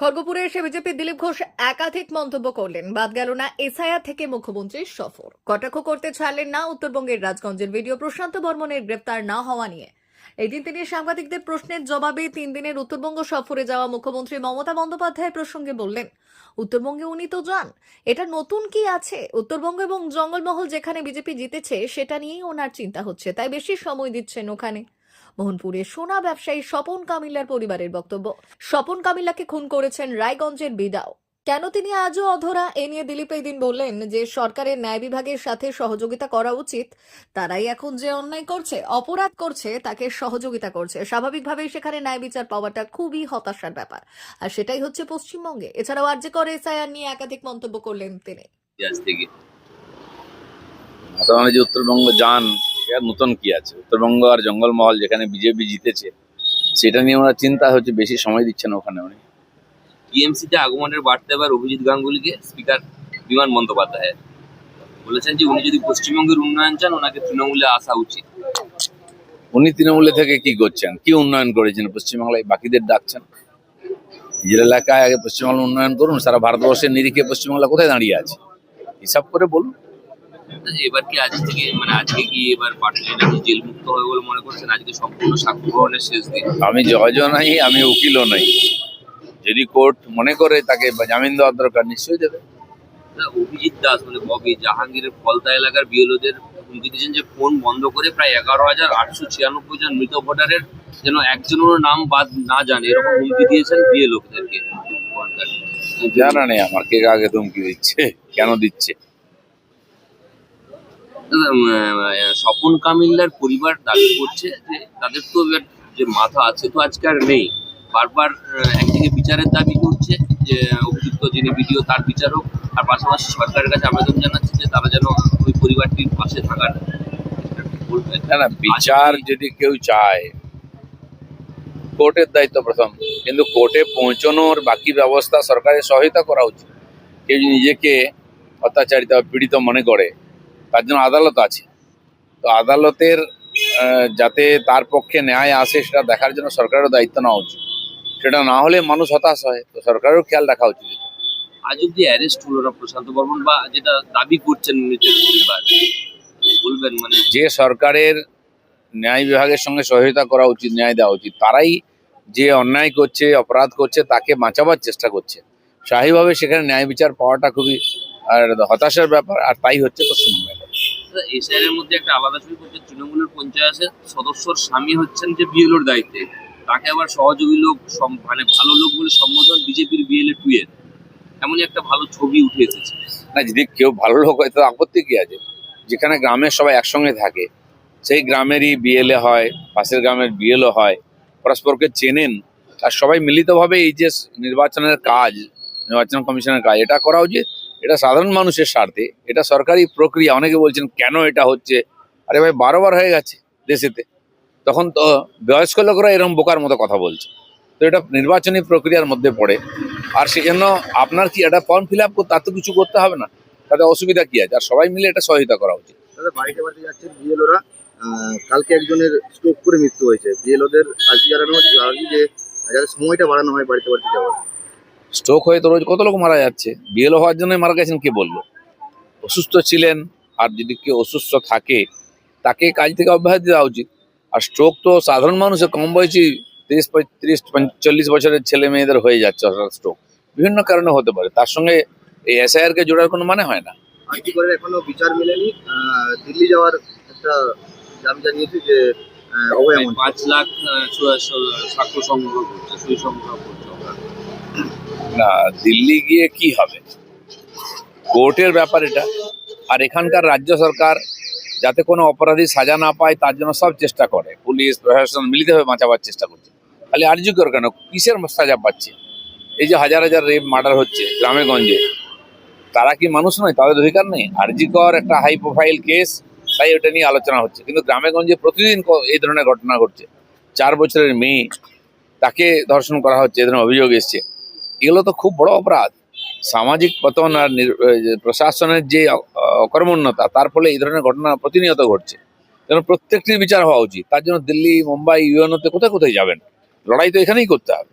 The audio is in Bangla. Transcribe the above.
খড়গপুরে এসে বিজেপি দিলীপ ঘোষ একাধিক মন্তব্য করলেন। বাদ গেল না এসআইআর থেকে মুখ্যমন্ত্রীর সফর। কটাক্ষ করতে ছাড়লেন না উত্তরবঙ্গের রাজগঞ্জের ভিডিও প্রশান্ত বর্মনের গ্রেপ্তার না হওয়া নিয়ে। এদিন তিনি সাংবাদিকদের প্রশ্নের জবাবে তিন দিনের উত্তরবঙ্গ সফরে যাওয়া মুখ্যমন্ত্রী মমতা বন্দ্যোপাধ্যায় প্রসঙ্গে বললেন, উত্তরবঙ্গে উনি তো যান। এটা নতুন কি আছে? উত্তরবঙ্গ এবং জঙ্গলমহল যেখানে বিজেপি জিতেছে, সেটা নিয়েই ওনার চিন্তা হচ্ছে। তাই বেশি সময় দিচ্ছেন ওখানে। মোহনপুরে সোনা ব্যবসায়ী স্বপন কামিল্লার পরিবারের বক্তব্য। স্বপন কামিল্লাকে খুন করেছেন রায়গঞ্জের বিদাও। কেন তিনি আজও অধরা? এ নিয়ে দিলীপ এই দিন বললেন যে, সরকারের ন্যায় বিভাগের সাথে সহযোগিতা করা উচিত। তারাই এখন যে অন্যায় করছে, অপরাধ করছে, তাকে সহযোগিতা করছে। স্বাভাবিকভাবেই সেখানে ন্যায় বিচার পাওয়াটা খুবই হতাশার ব্যাপার। আর সেটাই হচ্ছে পশ্চিমবঙ্গে। এছাড়াও আর যে করে এসআইআর নিয়ে একাধিক মন্তব্য করলেন তিনি। উত্তরবঙ্গ যান। এর নতুন কি আছে? উত্তরবঙ্গ আর জঙ্গলমহল যেখানে বিজেপি জিতেছে সেটা নিয়ে ওনার চিন্তা হচ্ছে বেশি সময় দিচ্ছেন ওখানে উনি। টিএমসিতে আগমনের বার্তা এবার অভিজিৎ গাঙ্গুলিকে স্পিকার বিমান বন্দ্যোপাধ্যায় বলেছেন যে উনি যদি পশ্চিমবঙ্গের উন্নয়ন চান ওনাকে তৃণমূলে আসা উচিত। উনি তৃণমূলে থেকে কি করছেন? কি উন্নয়ন করেছেন? পশ্চিমবাংলায় বাকিদের ডাকছেন? নিজের এলাকায় আগে পশ্চিমবাংলা উন্নয়ন করুন সারা ভারতবর্ষের নিরিখে পশ্চিমবাংলা কোথায় দাঁড়িয়ে আছে? হিসাব করে বলুন। এবার কি আজ থেকে মানে আজকে কি এবার নাকি জেল মুক্ত হবে বলে মনে করছেন? আজকে সম্পূর্ণ সাক্ষ্য গ্রহণের শেষ দিন। আমি জজও নাই আমি উকিলও নাই। যদি কোর্ট মনে করে তাকে জামিন দেওয়ার দরকার নিশ্চয়ই দেবে। অভিজিৎ দাস মানে ববি জাহাঙ্গীরের ফলতা এলাকার বিএলওদের হুমকি দিয়েছেন যে ফোন বন্ধ করে প্রায় এগারো হাজার আটশো ছিয়ানব্বই জন মৃত ভোটারের যেন একজনেরও নাম বাদ না জানে এরকম হুমকি দিয়েছেন বিএলওদেরকে জানা নেই আমার কে কাকে ধমকি দিচ্ছে কেন দিচ্ছে। স্বপন কামিল্লার পরিবার দাবি করছে যে তাদের তো যে মাথা আছে তো আজকে আর নেই। বারবার একদিকে বিচারের দাবি করছে যে অভিযুক্ত যিনি ভিডিও তার বিচারক আর পাশাপাশি সরকারের কাছে আবেদন জানাচ্ছে যে তারা যেন ওই পরিবারটির পাশে থাকার না না বিচার যদি কেউ চায় কোর্টের দায়িত্ব প্রথম। কিন্তু কোর্টে পৌঁছানোর বাকি ব্যবস্থা সরকারের সহায়তা করা উচিত। কেউ নিজেকে অত্যাচারিত পীড়িত মনে করে তার জন্য আদালত আছে। তো আদালতের যাতে তার পক্ষে ন্যায় আসে সেটা দেখার জন্য সরকারেরও দায়িত্ব নেওয়া উচিত। সেটা না হলে মানুষ হতাশ হয় তো সরকারেরও খেয়াল রাখা উচিত আজ অব্দি অ্যারেস্ট হলো না প্রশান্ত বর্মন বা যেটা দাবি করছেন নিজের পরিবার বলবেন মানে? যে সরকারের ন্যায় বিভাগের সঙ্গে সহযোগিতা করা উচিত ন্যায় দেওয়া উচিত তারাই যে অন্যায় করছে অপরাধ করছে তাকে বাঁচাবার চেষ্টা করছে। স্বাভাবিকভাবে সেখানে ন্যায় বিচার পাওয়াটা খুবই আর হতাশার ব্যাপার আর তাই হচ্ছে পশ্চিমবঙ্গে এসআইআর এর মধ্যে একটা আলাদা ছবি করছে তৃণমূলের পঞ্চায়েতের সদস্যর স্বামী হচ্ছেন যে বিএলওর দায়িত্বে। তাকে আবার সহযোগী লোক মানে ভালো লোক বলে সম্বোধন বিজেপির বিএলএ টু এর। এমনই একটা ভালো ছবি উঠে এসেছে। না, যদি কেউ ভালো লোক হয় তো আপত্তি কি আছে? যেখানে গ্রামের সবাই একসঙ্গে থাকে, সেই গ্রামেরই বিএলএ হয়, পাশের গ্রামের বিএলও হয়, পরস্পরকে চেনেন, আর সবাই মিলিতভাবে এই যে নির্বাচনের কাজ, নির্বাচন কমিশনের কাজ, এটা করা উচিত। এটা সাধারণ মানুষের স্বার্থে, এটা সরকারি প্রক্রিয়া, অনেকে বলছেন, কেন এটা হচ্ছে? আরে ভাই, বারোবার হয়ে গেছে দেশেতে। তখন তো বয়স্ক লোকরা এরকম বোকার মতো কথা বলছে। তো এটা নির্বাচনী প্রক্রিয়ার মধ্যে পড়ে। আর সেজন্য আপনার কি এটা ফর্ম ফিল আপ করতে তার তো কিছু করতে হবে না। তাতে অসুবিধা কি আছে? আর সবাই মিলে এটা সহায়তা করা উচিত। বাড়িতে বাড়িতে যাচ্ছেন বিএলওরা কালকে একজনের স্ট্রোক করে মৃত্যু হয়েছে। বিএলওদের সময়টা বাড়ানো হয় বাড়িতে বাড়িতে যাওয়ার। স্ট্রোক হয়ে তো রোজ কত লোক মারা যাচ্ছে? বিএলও হওয়ার জন্য মারা গেছেন কে বলল? অসুস্থ ছিলেন আর যদি কেউ অসুস্থ থাকে তাকে কাজ থেকে অব্যাহতি দেওয়া উচিত। আর স্ট্রোক তো সাধারণ মানুষের কম বয়সী তিরিশ পঁয়ত্রিশ চল্লিশ বছরের ছেলে মেয়েদের হয়ে যাচ্ছে হঠাৎ স্ট্রোক বিভিন্ন কারণে হতে পারে তার সঙ্গে এই এসআইআর কে জোড়ার কোনো মানে হয় না। এখনও বিচার মেলেনি? দিল্লি যাওয়ার একটা দাবি জানিয়েছে যে। পাঁচ লাখ সাক্ষ্য সংগ্রহ করছে সই সংগ্রহ। না, দিল্লি গিয়ে কি হবে? কোর্টের ব্যাপার এটা। আর এখানকার রাজ্য সরকার যাতে কোনো অপরাধী সাজা না পায়, তার জন্য সব চেষ্টা করে। পুলিশ, প্রশাসন মিলিতভাবে বাঁচাবার চেষ্টা করছে। খালি আর্জি কর কেন? কিসের সাজা পাচ্ছে? এই যে হাজার হাজার রেপ মার্ডার হচ্ছে গ্রামে গঞ্জে। তারা কি মানুষ নয়? তাদের অধিকার নেই? আরজি কর একটা হাই প্রোফাইল কেস তাই ওটা নিয়ে আলোচনা হচ্ছে। কিন্তু গ্রামে গঞ্জে প্রতিদিন এই ধরনের ঘটনা ঘটছে। চার বছরের মেয়ে, তাকে ধর্ষণ করা হচ্ছে এই ধরনের অভিযোগ এসছে। এগুলো তো খুব বড় অপরাধ। সামাজিক পতন আর প্রশাসনের যে অকর্মণ্যতা, তার ফলে এই ধরনের ঘটনা প্রতিনিয়ত ঘটছে। যেন প্রত্যেকটির বিচার হওয়া উচিত, তার জন্য দিল্লি, মুম্বাই, ইউএনওতে কোথায় কোথায় যাবেন? লড়াই তো এখানেই করতে হবে।